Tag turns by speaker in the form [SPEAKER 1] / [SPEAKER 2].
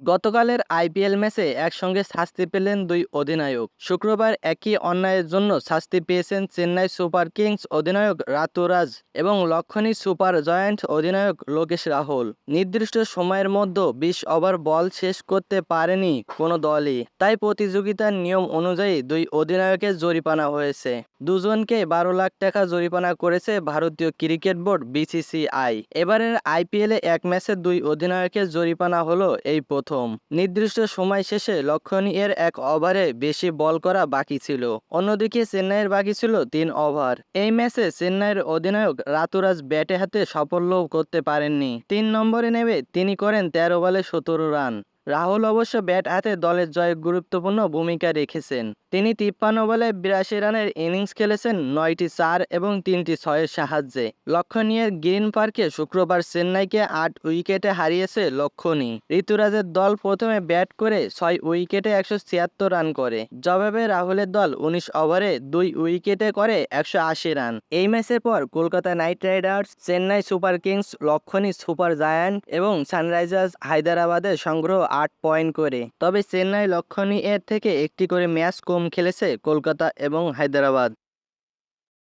[SPEAKER 1] গতকালের আইপিএল ম্যাচে একসঙ্গে শাস্তি পেলেন দুই অধিনায়ক। শুক্রবার একই অন্যায়ের জন্য শাস্তি পেয়েছেন চেন্নাই সুপার কিংস অধিনায়ক রাতুরাজ এবং লক্ষণী সুপার জয়েন্ট অধিনায়ক লোকেশ রাহুল। নির্দিষ্ট সময়ের মধ্যে বিশ ওভার বল শেষ করতে পারেনি কোনো দলই, তাই প্রতিযোগিতার নিয়ম অনুযায়ী দুই অধিনায়কের জরিপানা হয়েছে। দুজনকে বারো লাখ টাকা জরিপানা করেছে ভারতীয় ক্রিকেট বোর্ড বিসিসিআই। এবারের আইপিএলে এক ম্যাচে দুই অধিনায়কের জরিপানা হলো এই প্রথম। নির্দিষ্ট সময় শেষে লক্ষণীয়ের এক ওভারে বেশি বল করা বাকি ছিল। অন্যদিকে চেন্নাইয়ের বাকি ছিল তিন ওভার। এই ম্যাচে চেন্নাইয়ের অধিনায়ক রাতুরাজ ব্যাটে হাতে সাফল্য করতে পারেননি। তিন নম্বরে নেমে তিনি করেন তেরো বলে সতেরো রান। রাহুল অবশ্য ব্যাট হাতে দলের জয়ে গুরুত্বপূর্ণ ভূমিকা রেখেছেন। তিনি তিপ্পান্ন বলে বিরাশি রানের ইনিংস খেলেছেন, নয়টি চার এবং তিনটি ছয়ের সাহায্যে। লক্ষণীয়ের গ্রিন পার্কে শুক্রবার চেন্নাইকে আট উইকেটে হারিয়েছে লক্ষণী। ঋতুরাজের দল প্রথমে ব্যাট করে ছয় উইকেটে একশো ছিয়াত্তর রান করে। জবাবে রাহুলের দল উনিশ ওভারে দুই উইকেটে করে একশো আশি রান। এই ম্যাচের পর Kolkata Knight Riders, Chennai Super Kings, Lucknow super giant এবং সানরাইজার্স হায়দ্রাবাদের সংগ্রহ আট পয়েন্ট করে। তবে চেন্নাই লক্ষণী এর থেকে একটি করে ম্যাচ কম খেলেছে কলকাতা এবং হায়দ্রাবাদ।